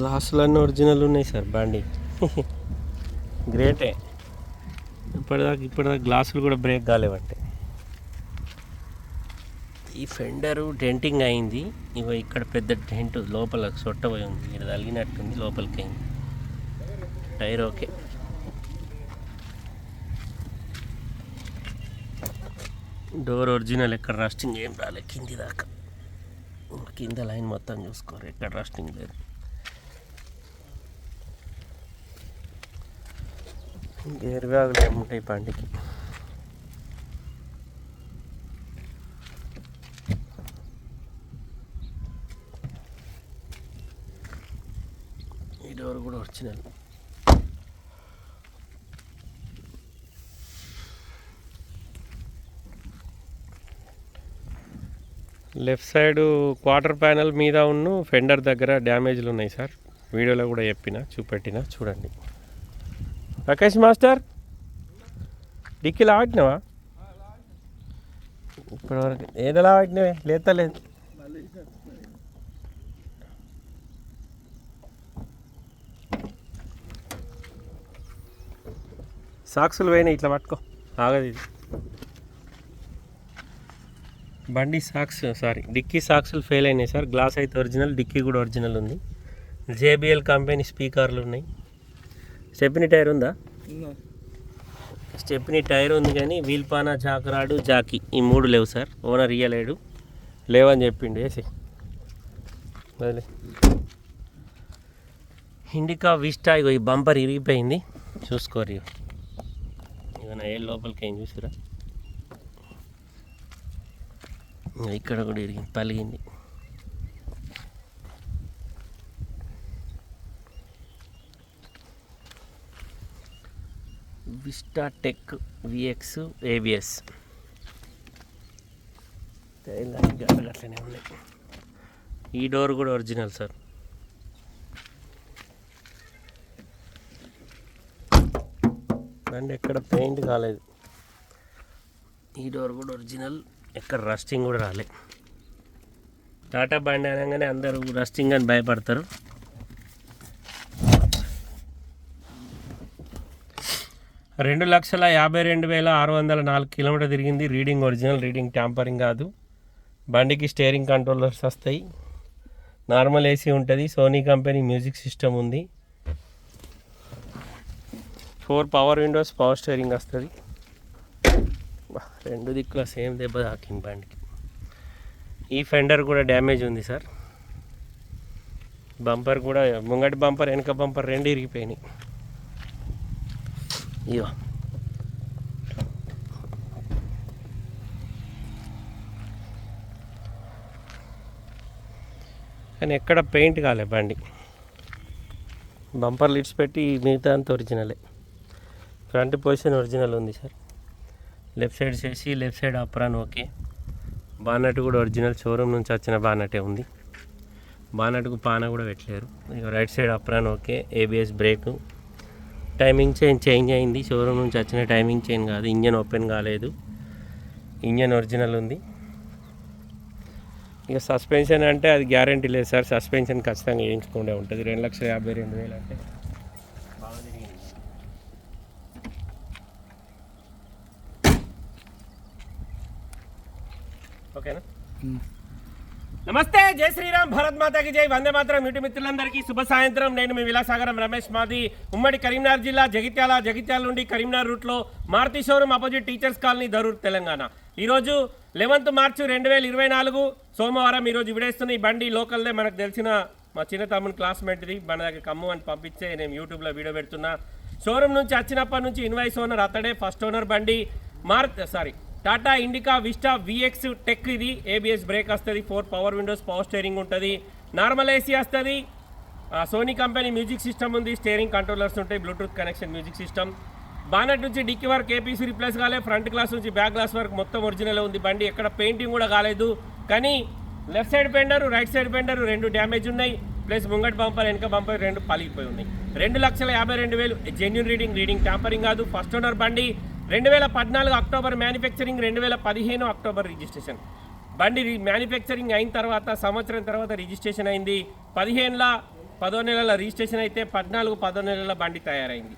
గ్లాసులన్నీ original ఉన్నాయి sir బండి. గ్రేటే ఇప్పటిదాకా ఇప్పటిదాకా గ్లాసులు కూడా బ్రేక్ కాలేవంటే. ఈ ఫెండరు డెంటింగ్ అయింది. ఇగో ఇక్కడ పెద్ద డెంట్ లోపల సొట్టబోయి ఉంది. ఇక్కడ తగిలినట్టుంది లోపలికి అయింది టైర్ ఓకే. డోర్ ఒరిజినల్ ఎక్కడ రస్టింగ్ ఏం రాలే. కింది దాకా. కింద లైన్ మొత్తం చూసుకోరు. ఎక్కడ రస్టింగ్ లేదు. గేర్ ఏముంటాయి పండికి ఈ డోర్ కూడా వచ్చిన లెఫ్ట్ సైడ్ క్వార్టర్ ప్యానల్ మీద ఉన్న ఫెండర్ దగ్గర డ్యామేజ్లు ఉన్నాయి సార్. వీడియోలో కూడా చెప్పిన చూపెట్టిన చూడండి. రాకేష్ మాస్టర్? డిక్కీలో ఆడినావా ఇప్పటివరకు ఏదలా ఆడినవే లేతలేదు సాక్సులు పోయినాయి ఇట్లా పట్టుకో. ఆగదు ఇది. బండి సాక్స్ సారీ డిక్కీ సాక్సులు ఫెయిల్ అయినాయి సార్. గ్లాస్ అయితే ఒరిజినల్ డిక్కీ కూడా ఒరిజినల్ ఉంది. జేబిఎల్ కంపెనీ స్పీకర్లు ఉన్నాయి. స్టెప్ని టైర్ ఉందా? స్టెప్ని టైర్ ఉంది కానీ వీల్ పానా జాకరాడు జాకీ ఈ మూడు లేవు సార్. ఓనర్ ఇయ్యలేడు. లేవని చెప్పిండు. వేసి వదిలే. ఇండికా విస్టా ఇగో ఈ బంపర్ ఇరిగిపోయింది. చూసుకోరు ఇక నా ఏ లోపలికి ఏం చూసిరా ఇక్కడ కూడా ఇరిగింది పలిగింది. Vista tech VX ABS. అట్లనే ఉన్నాయి ఈ డోర్ కూడా ఒరిజినల్ సార్. అండ్ ఎక్కడ పెయింట్ కాలేదు. ఈ డోర్ కూడా ఒరిజినల్ ఎక్కడ రస్టింగ్ కూడా రాలేదు టాటా బండి అనగానే అందరూ రస్టింగ్ అని భయపడతారు. రెండు లక్షల యాభై రెండు వేల ఆరు వందల నాలుగు కిలోమీటర్ తిరిగింది. రీడింగ్ ఒరిజినల్ రీడింగ్ ట్యాంపరింగ్ కాదు. బండికి స్టేరింగ్ కంట్రోలర్స్ వస్తాయి. నార్మల్ ఏసీ ఉంటుంది. సోనీ కంపెనీ మ్యూజిక్ సిస్టమ్ ఉంది. Four power windows power steering వస్తుంది. రెండు దిక్కుల సేమ్ దెబ్బ తాకింది బండికి. ఈ ఫెండర్ కూడా డ్యామేజ్ ఉంది సార్. బంపర్ కూడా ముంగటి బంపర్ వెనక బంపర్ రెండు ఇరిగిపోయినాయి. ఇగో కానీ ఎక్కడ పెయింట్ కాలే బండి. బంపర్ లిడ్స్ పెట్టి మిగతా అంతా ఒరిజినలే. ఫ్రంట్ పొజిషన్ ఒరిజినల్ ఉంది సార్. లెఫ్ట్ సైడ్ చేసి left side apron okay. Bonnet కూడా ఒరిజినల్. షోరూమ్ నుంచి వచ్చిన బానటే ఉంది. బానట్కు పాన కూడా పెట్టలేరు. Right side apron okay. ABS brake. Timing chain change అయింది. షోరూమ్ నుంచి వచ్చిన టైమింగ్ చైన్ కాదు. ఇంజన్ ఓపెన్ కాలేదు. ఇంజన్ ఒరిజినల్ ఉంది. ఇక సస్పెన్షన్ అంటే అది గ్యారంటీ లేదు సార్. సస్పెన్షన్ ఖచ్చితంగా వేయించుకుంటే ఉంటుంది. రెండు లక్షల యాభై రెండు వేలు అంటే ఓకేనా? నమస్తే జై శ్రీరామ్ భారత్ మాతాకి జై. వందే మాత్రం. యూటి మిత్రులందరికీ శుభ సాయంత్రం. నేను మీ విలాసాగరం రమేష్ మాది. ఉమ్మడి కరీంనగర్ జిల్లా జగిత్యాల జగిత్యాల నుండి కరీంనగర్ రూట్లో Maruti showroom opposite teachers colony Darur Telangana. ఈరోజు లెవెన్త్ మార్చి రెండు వేల ఇరవై నాలుగు. సోమవారం ఈరోజు విడేస్తున్న ఈ బండి లోకల్దే మనకు తెలిసిన మా చిన్న తమ్ముని క్లాస్మేట్ది. మన దగ్గర కమ్ము అని పంపించే నేను యూట్యూబ్లో వీడియో పెడుతున్నా. షోరూమ్ నుంచి వచ్చినప్పటి నుంచి ఇన్వాయిస్ ఓనర్ అతడే ఫస్ట్ ఓనర్ బండి. Maruti sorry Tata Indica Vista VX tech ఇది. ఏబిఎస్ బ్రేక్ వస్తుంది four power windows power steering ఉంటుంది. నార్మల్ ఏసీ వస్తుంది. సోనీ కంపెనీ మ్యూజిక్ సిస్టమ్ ఉంది స్టేరింగ్ కంట్రోలర్స్ ఉంటాయి Bluetooth connection music system. Bonnet నుంచి dicky వరకు ఏపీసీ రిప్లేస్ కాలే ఫ్రంట్ గ్లాస్ నుంచి బ్యాక్ గ్లాస్ వరకు మొత్తం ఒరిజినల్ ఉంది. బండి ఎక్కడ పెయింటింగ్ కూడా కాలేదు. కానీ left side fender right side fender రెండు డ్యామేజ్ ఉన్నాయి. ప్లస్ ముంగట్ బంపర్ వెనక బంపర్ రెండు పలిగిపోయి ఉన్నాయి. రెండు లక్షల యాభై రెండు వేలు. జెన్యున్ రీడింగ్ రీడింగ్ ట్యాంపరింగ్ కాదు. ఫస్ట్ ఓనర్ బండి. రెండు వేల పద్నాలుగు అక్టోబర్ మ్యానుఫ్యాక్చరింగ్ రెండు వేల పదిహేను అక్టోబర్ రిజిస్ట్రేషన్. బండి మ్యానుఫ్యాక్చరింగ్ అయిన తర్వాత సంవత్సరం తర్వాత రిజిస్ట్రేషన్ అయింది. పదిహేనుల పదో నెలల రిజిస్ట్రేషన్ అయితే పద్నాలుగు పదో నెలల బండి తయారైంది.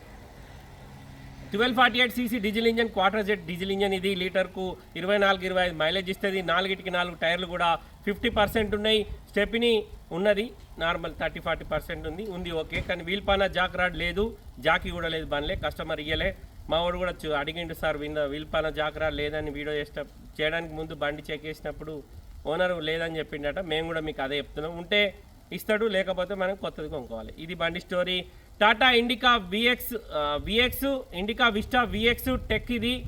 Twelve forty eight CC diesel engine quarter jet diesel engine ఇది లీటర్కు ఇరవై నాలుగు ఇరవై ఐదు మైలేజ్ ఇస్తుంది. నాలుగిటికి నాలుగు టైర్లు కూడా ఫిఫ్టీ పర్సెంట్ ఉన్నాయి. స్టెపిని ఉన్నది నార్మల్ థర్టీ ఫార్టీ పర్సెంట్ ఉంది ఉంది ఓకే. కానీ వీల్ పాన జాక్ రాడ్ లేదు జాకీ కూడా లేదు బండ్లే కస్టమర్ ఇయ్యలే. మా వాడు కూడా చూ- అడిగిండు సార్ వింద వీల్ పాన లేదని వీడియో చేసిన చేయడానికి ముందు బండి చెక్ చేసినప్పుడు ఓనర్ లేదని చెప్పిండట మేము కూడా మీకు అదే చెప్తున్నాం. ఉంటే ఇస్తాడు లేకపోతే మనం కొత్తది కొనుక్కోవాలి. ఇది బండి story. Tata Indica VX VX Indica Vista VX tech ఇది.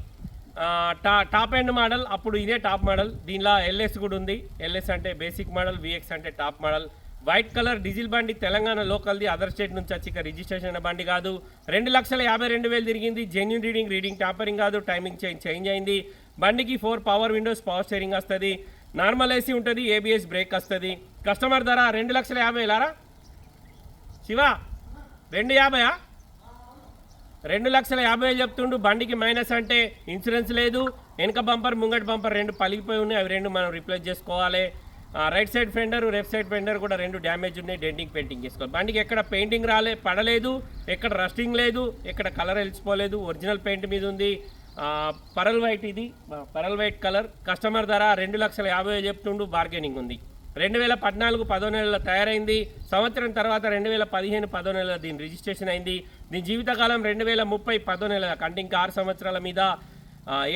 టా టాప్ ఎండ్ మోడల్ అప్పుడు ఇదే టాప్ మోడల్. దీనిలో ఎల్ఎస్ కూడా ఉంది. ఎల్ఎస్ అంటే బేసిక్ మోడల్ విఎక్స్ అంటే top model. White colour diesel బండి తెలంగాణ లోకల్ది అదర్ స్టేట్ నుంచి వచ్చి ఇక రిజిస్ట్రేషన్ అయిన బండి కాదు. రెండు లక్షల యాభై రెండు వేలు తిరిగింది. జెన్యున్ రీడింగ్ రీడింగ్ టాపరింగ్ కాదు. టైమింగ్ చేంజ్ చేంజ్ అయింది. బండికి four power windows power steering వస్తుంది. నార్మల్ ఏసీ ఉంటుంది ఏబిఎస్ బ్రేక్ వస్తుంది. కస్టమర్ ధర రెండు లక్షల యాభై వేలారా శివ రెండు యాభయా? రెండు లక్షల యాభై వేలు చెప్తుండు. బండికి మైనస్ అంటే ఇన్సూరెన్స్ లేదు. వెనక బంపర్ ముంగటి బంపర్ రెండు పలిగిపోయి ఉన్నాయి. అవి రెండు మనం రిప్లేస్ చేసుకోవాలి. Right side fender left side fender కూడా రెండు డ్యామేజ్ ఉన్నాయి డెంటింగ్ పెయింటింగ్ చేసుకోవాలి. బండికి ఎక్కడ పెయింటింగ్ రాలే పడలేదు ఎక్కడ రస్టింగ్ లేదు ఎక్కడ కలర్ వెలిసిపోలేదు ఒరిజినల్ పెయింట్ మీద ఉంది. పరల్ వైట్ ఇది పరల్ వైట్ కలర్ కస్టమర్ ధర రెండు లక్షల యాభై చెప్తుండు బార్గెనింగ్ ఉంది. రెండు వేల పద్నాలుగు పదో నెలల తయారైంది. సంవత్సరం తర్వాత రెండు వేల పదిహేను పదో నెలల దీని రిజిస్ట్రేషన్ అయింది. దీని జీవితకాలం రెండు వేల ముప్పై పదో నెలల కంటింగ్ ఇంకా ఆరు సంవత్సరాల మీద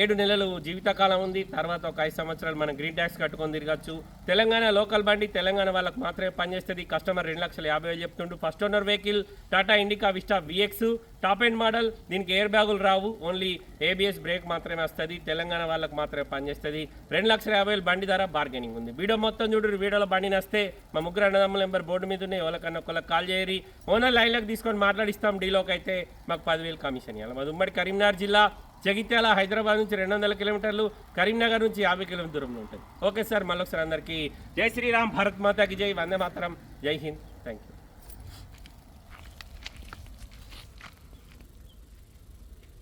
ఏడు నెలలు జీవితకాలం ఉంది. తర్వాత ఒక ఐదు సంవత్సరాలు మనం గ్రీన్ ట్యాక్స్ కట్టుకొని తిరగచ్చు. తెలంగాణ లోకల్ బండి తెలంగాణ వాళ్ళకి మాత్రమే పనిచేస్తుంది. కస్టమర్ రెండు లక్షల యాభై వేలు చెప్తుండు. First owner vehicle Tata Indica Vista VX top end model. దీనికి ఎయిర్ బ్యాగులు రావు. ఓన్లీ ఏబిఎస్ బ్రేక్ మాత్రమే వస్తుంది. తెలంగాణ వాళ్ళకి మాత్రమే పనిచేస్తుంది. రెండు లక్షల యాభై వేలు బండి ధర బార్గెనింగ్ ఉంది. వీడియో మొత్తం చూడు వీడియోలో బండి నస్తే మా ముగ్గురు అన్నదమ్ముల నెంబర్ బోర్డు మీద ఉన్నాయి. ఎవరికన్నా ఒకళ్ళకి కాల్ చేయరి ఓనర్ లైన్లకు తీసుకొని మాట్లాడిస్తాం. డీలోకి అయితే మాకు పదివేలు కమిషన్ ఇవ్వాలి మాది ఉమ్మడి కరీంనగర్ జిల్లా. జగిత్యాల హైదరాబాద్ నుంచి రెండు వందల కిలోమీటర్లు కరీంనగర్ నుంచి యాభై కిలోమీటర్ దూరంలో ఉంటుంది. ఓకే సార్ మళ్ళొకసారి అందరికీ జై శ్రీరామ్ భారత్ మాతాకి జై వందే మాతరం జై హింద్. Thank you